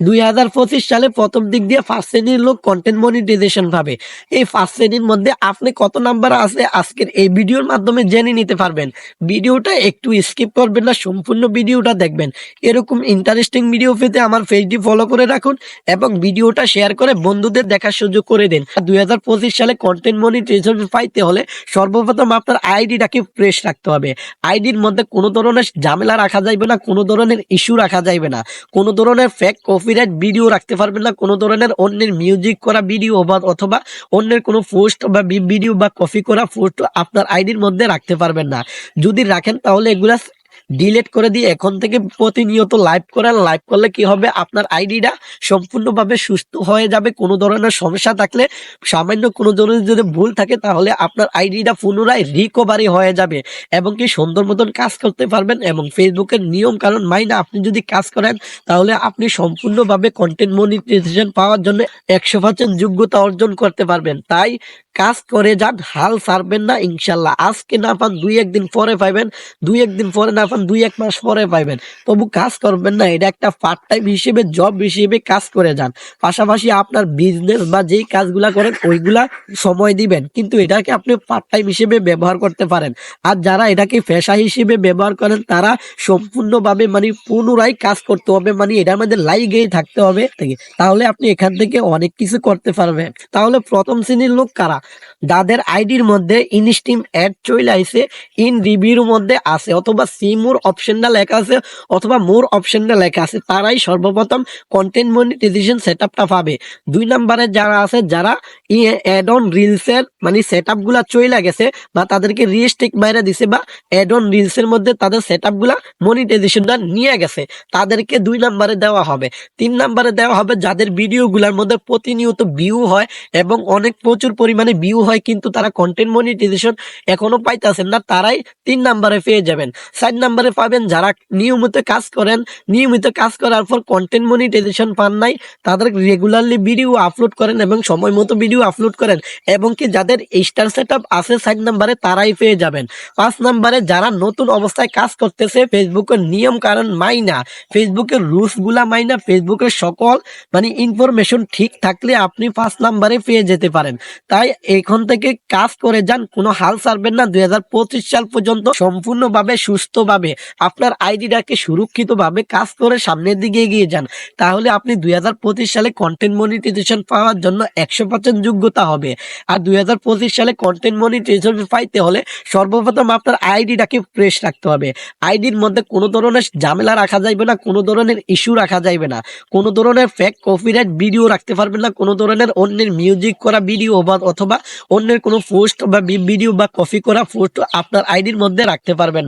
দুই হাজার পঁচিশ সালে প্রথম দিক দিয়ে ফার্স্ট শ্রেণির লোক কন্টেন্ট মনিটাইজেশন পাবে এই ফার্স্ট শ্রেণির মধ্যে আপনি কত নাম্বার আছে আজকের এই ভিডিওর মাধ্যমে জেনে নিতে পারবেন। ভিডিওটা একটু স্কিপ করবেন না, সম্পূর্ণ ভিডিওটা দেখবেন। এরকম ইন্টারেস্টিং ভিডিও পেতে আমার পেজটি ফলো করে রাখুন এবং ভিডিওটা শেয়ার করে বন্ধুদের দেখার সুযোগ করে দিন। দুই হাজার পঁচিশ সালে কন্টেন্ট মনিটাইজেশন পাইতে হলে সর্বপ্রথম আপনার আইডিটাকে ফ্রেশ রাখতে হবে। আইডির মধ্যে কোনো ধরনের ঝামেলা রাখা যাইবে না, কোনো ধরনের ইস্যু রাখা যাইবে না। কোনো ধরনের ফেক কপিরাইট ভিডিও রাখতে পারবেন না। কোনো ধরনের অন্যের মিউজিক করা ভিডিও বা অথবা অন্যের কোনো পোস্ট বা ভিডিও বা কপি করা পোস্ট আপনার আইডির মধ্যে রাখতে পারবেন না। যদি রাখেন তাহলে এগুলা ডিলেট করে দিয়ে এখন থেকে প্রতিনিয়ত লাইভ করেন। লাইভ করলে কি হবে? আপনার আইডিটা সম্পূর্ণভাবে সুস্থ হয়ে যাবে। কোনো ধরনের সমস্যা থাকলে সামান্য কোনো ধরনের যদি ভুল থাকে, তাহলে আপনার আইডিটা পুনরায় রিকভারি হয়ে যাবে এবং কি সুন্দর মতন কাজ করতে পারবেন এবং ফেসবুকের নিয়ম কারণ মাইনা আপনি যদি কাজ করেন, তাহলে আপনি সম্পূর্ণভাবে কন্টেন্ট মনিটাইজেশন পাওয়ার জন্য একশো পার্সেন্ট যোগ্যতা অর্জন করতে পারবেন। তাই কাজ করে যান, হাল ছাড়বেন না ইনশাল্লাহ। আজকে না পান, দুই একদিন পরে পাইবেন। দুই একদিন পরে না পান দুই, এক মাস পরে পাইবেন। তবু কাজ করবেন না, এটা একটা পার্ট টাইম হিসেবে জব হিসেবে কাজ করে যান। পাশাপাশি আপনার বিজনেস বা যেই কাজগুলা করেন, ওইগুলা সময় দিবেন। কিন্তু এটাকে আপনি পার্ট টাইম হিসেবে ব্যবহার করতে পারেন। আর যারা এটাকে পেশা হিসেবে ব্যবহার করেন, তারা সম্পূর্ণভাবে মানে পুনরায় কাজ করতে হবে। মানে এটার মধ্যে লাইগেই থাকতে হবে। থেকে তাহলে আপনি এখান থেকে অনেক কিছু করতে পারবেন। তাহলে প্রথম শ্রেণির লোক কারা? যাদের আইডির মধ্যে ইনস্টিম অ্যাড চলে আইছে ইন রিভিউর মধ্যে আছে অথবা সিমোর অপশনটা লেখা আছে, অথবা মোর অপশনটা লেখা আছে। তারাই সর্বপ্রথম কন্টেন্ট মনিটাইজেশন সেটআপটা পাবে। দুই নম্বরে যারা আছে, যারা অ্যাড অন রিলসের মানে সেটআপগুলা চলে গেছে, বা তাদেরকে রিস্টিক বাইরে দিছে, বা অ্যাড অন রিলসের মধ্যে তাদের সেটআপগুলা মনিটাইজেশনটা নিয়ে গেছে, তাদেরকে দুই নম্বরে দেওয়া হবে। তিন নম্বরে দেওয়া হবে যাদের ভিডিওগুলোর মধ্যে প্রতিনিয়ত ভিউ হয়, এবং অনেক প্রচুর পরিমাণে ভিউ হয়, কিন্তু তারা কন্টেন্ট মনিটাইজেশন এখনও পাইতেছেন না, তারাই তিন নম্বরে পেয়ে যাবেন। চার নম্বরে পাবেন যারা নিয়মিত কাজ করেন, নিয়মিত কাজ করার পর কন্টেন্ট মনিটাইজেশন পান নাই, তাদের রেগুলারলি ভিডিও আপলোড করেন এবং সময় মতো ভিডিও আপলোড করেন এবং কি যাদের স্টার সেট আছে চার নম্বরে তারাই পেয়ে যাবেন। পাঁচ নাম্বারে যারা নতুন অবস্থায় কাজ করতেছে ফেসবুকের নিয়ম কারণ মাইনা ফেসবুকের রুলসগুলা মাইনা ফেসবুকের সকল মানে ইনফরমেশন ঠিক থাকলে আপনি পাঁচ নাম্বারে পেয়ে যেতে পারেন। তাই এখন থেকে কাজ করে যান, কোনো হাল ছাড়বেন না। দুই হাজার পঁচিশ সাল পর্যন্ত সম্পূর্ণভাবে সুস্থভাবে আপনার আইডিটাকে সুরক্ষিতভাবে কাজ করে সামনের দিকে এগিয়ে যান। তাহলে আপনি দুই হাজার পঁচিশ সালে কন্টেন্ট মনিটাইজেশন পাওয়ার জন্য একশো পার্সেন্ট যোগ্যতা হবে। আর দুই হাজার পঁচিশ সালে কন্টেন্ট মনিটাইজেশন পাইতে হলে সর্বপ্রথম আপনার আইডিটাকে ফ্রেশ রাখতে হবে। আইডির মধ্যে কোনো ধরনের ঝামেলা রাখা যাইবে না, কোনো ধরনের ইস্যু রাখা যাইবে না। কোনো ধরনের ফেক কপিরাইট ভিডিও রাখতে পারবেন না, কোনো ধরনের অন্যের মিউজিক করা ভিডিও বা অথবা অন্যের কোনো পোস্ট বা ভিডিও বা কপি করা পোস্ট আপনার আইডির মধ্যে রাখতে পারবেন